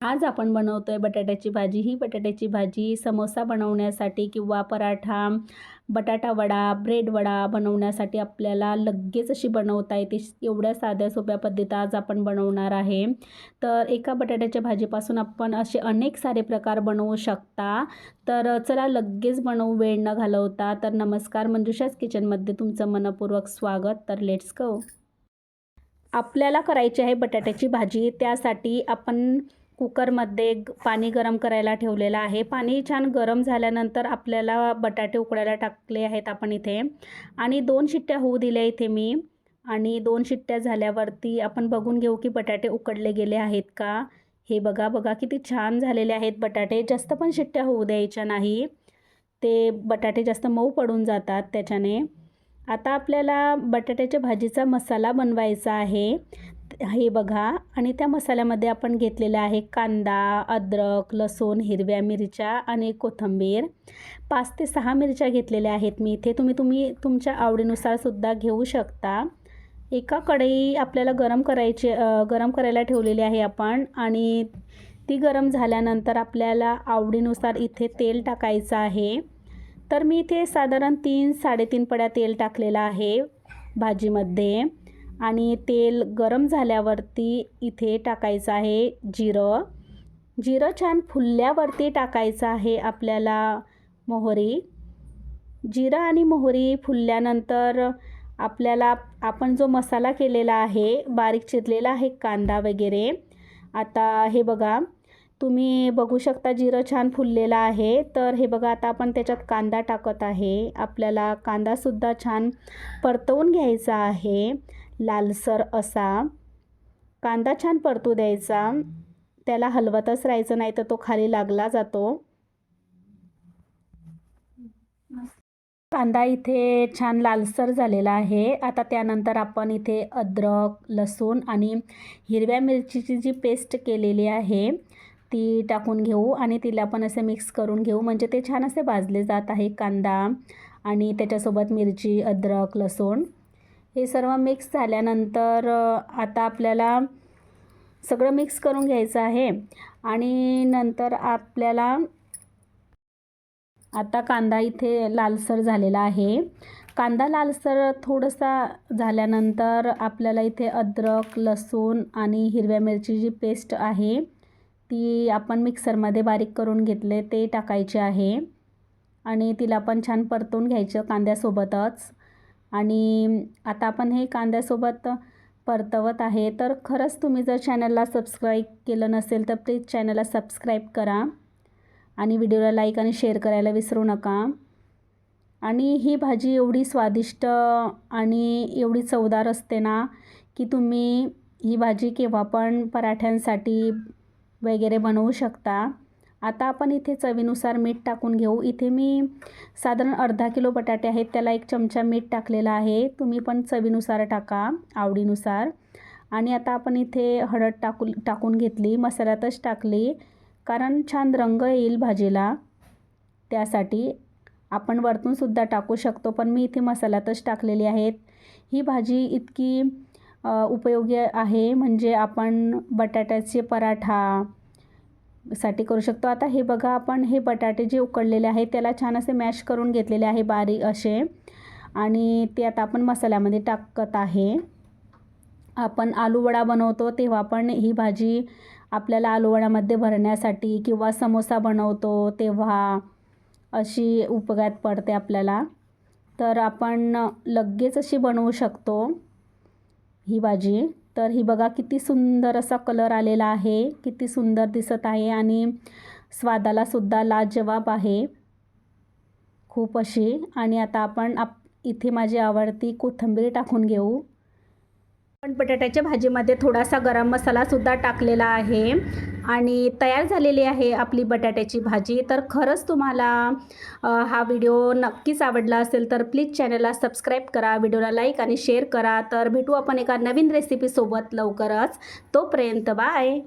आज आपण बनवतो आहे बटाट्याची भाजी. ही बटाट्याची भाजी समोसा बनवण्यासाठी किंवा पराठा बटाटा वडा ब्रेड वडा बनवण्यासाठी आपल्याला लगेच अशी बनवता येते. एवढ्या साध्या सोप्या पद्धत आज आपण बनवणार आहे. तर एका बटाट्याच्या भाजीपासून आपण असे अनेक सारे प्रकार बनवू शकता. तर चला लगेच बनवू वेळ न घालवता. तर नमस्कार मंजुषाच किचनमध्ये तुमचं मनपूर्वक स्वागत. तर लेट्स गो आपल्याला करायची आहे बटाट्याची भाजी. त्यासाठी आपण कुकरमध्ये पाणी गरम करायला ठेवलेलं आहे. पाणी छान गरम झाल्यानंतर आपल्याला बटाटे उकडायला टाकले आहेत आपण इथे. आणि दोन शिट्ट्या होऊ दिल्या इथे मी. आणि दोन शिट्ट्या झाल्यावरती आपण बघून घेऊ की बटाटे उकडले गेले आहेत का? हे बघा बघा किती छान झालेले आहेत बटाटे. जास्त पण शिट्ट्या होऊ द्यायच्या नाही. ते बटाटे जास्त मऊ पडून जातात त्याच्याने. आता आपल्याला बटाट्याच्या भाजीचा मसाला बनवायचा आहे. हे बघा. आणि त्या मसाल्यामध्ये आपण घेतलेला आहे कांदा अद्रक लसूण हिरव्या मिरच्या आणि कोथिंबीर. पाच ते सहा मिरच्या घेतलेल्या आहेत मी इथे. तुम्ही तुम्ही तुमच्या आवडीनुसार सुद्धा घेऊ शकता. एका कढई आपल्याला गरम करायची गरम करायला ठेवलेली आहे आपण. आणि ती गरम झाल्यानंतर आपल्याला आवडीनुसार इथे तेल टाकायचं आहे. तर मी इथे साधारण तीन साडेतीन पड्या तेल टाकलेलं आहे भाजीमध्ये. आणि तेल गरम झाल्यावरती इथे टाकायचं आहे जिरं. जिरं छान फुलल्यावरती टाकायचं आहे आपल्याला मोहरी. जिरं आणि मोहरी फुलल्यानंतर आपल्याला आपण जो मसाला केलेला आहे बारीक चिरलेला आहे कांदा वगैरे. आता हे बघा तुम्ही बघू शकता जिरं छान फुललेलं आहे. तर हे बघा आता आपण त्याच्यात कांदा टाकत आहे. आपल्याला कांदासुद्धा छान परतवून घ्यायचा आहे. लालसर असा. कांदा छान परतू द्यायचा. त्याला हलवतच राहायचं नाही तर तो खाली लागला जातो. कांदा इथे छान लालसर झालेला आहे. आता त्यानंतर आपण इथे अद्रक लसूण आणि हिरव्या मिरचीची जी पेस्ट केलेली आहे ती टाकून घेऊ आणि तिला पण असे मिक्स करून घेऊ. म्हणजे ते छान असे भाजले जात आहे कांदा आणि त्याच्यासोबत मिरची अद्रक लसूण. हे सर्व मिक्स झाल्यानंतर आता आपल्याला सगळं मिक्स करून घ्यायचं आहे. आणि नंतर आपल्याला आता कांदा इथे लालसर झालेला आहे. कांदा लालसर थोडासा झाल्यानंतर आपल्याला इथे अद्रक लसूण आणि हिरव्या मिरची जी पेस्ट आहे. ती आपण मिक्सरमध्ये बारीक करून घेतले ते टाकायचे आहे. आणि तिला पण छान परतून घ्यायचं कांद्यासोबतच. आणि आता आपण हे कांद्यासोबत परतवत आहे. तर खरंच तुम्ही जर चॅनलला सबस्क्राईब केलं नसेल तर प्लीज चॅनलला सबस्क्राईब करा आणि व्हिडिओला लाईक आणि शेअर करायला विसरू नका. आणि ही भाजी एवढी स्वादिष्ट आणि एवढी चवदार असते ना की तुम्ही ही भाजी केव्हा पण पराठ्यांसाठी वगैरे बनवू शकता. आता आपण इथे चवीनुसार मीठ टाकून घेऊ. इथे मी साधारण अर्धा किलो बटाटे आहेत. त्याला एक चमचा मीठ टाकलेला आहे. तुम्ही पण चवीनुसार टाका आवडीनुसार. आणि आता आपण इथे हळद टाकू टाकून घेतली. मसाल्यातच टाकली. कारण छान रंग येईल भाजीला. त्यासाठी आपण वरतूनसुद्धा टाकू शकतो. पण मी इथे मसाल्यातच टाकलेली आहेत. ही भाजी इतकी उपयोगी आहे. म्हणजे आपण बटाट्याचे पराठा साठी करू शकतो. आता हे बघा आपण हे बटाटे जे उकडलेले आहेत त्याला छान असे मॅश करून घेतलेले आहे बारीक असे. आणि ते आता आपण मसाल्यामध्ये टाकत आहे. आपण आलूवडा बनवतो तेव्हा पण ही भाजी आपल्याला आलूवड्यामध्ये भरण्यासाठी किंवा समोसा बनवतो तेव्हा अशी उपयोगात पडते आपल्याला. तर आपण लगेच अशी बनवू शकतो ही भाजी. तर ही बघा किती सुंदर असा कलर आलेला आहे. किती सुंदर दिसत आहे आणि स्वादाला सुद्धा लाजवाब आहे. खूप अशी. आणि आता आपण आप इथे माझी आवडती कोथिंबीर टाकून घेऊ. पण बटाट्याच्या भाजीमध्ये थोडासा गरम मसालासुद्धा टाकलेला आहे. आणि तयार झालेली आहे आपली बटाट्याची भाजी. तर खरंच तुम्हाला हा व्हिडिओ नक्कीच आवडला असेल तर प्लीज चॅनलला सबस्क्राईब करा व्हिडिओला लाईक आणि शेअर करा. तर भेटू आपण एका नवीन रेसिपीसोबत लवकरच. तोपर्यंत बाय.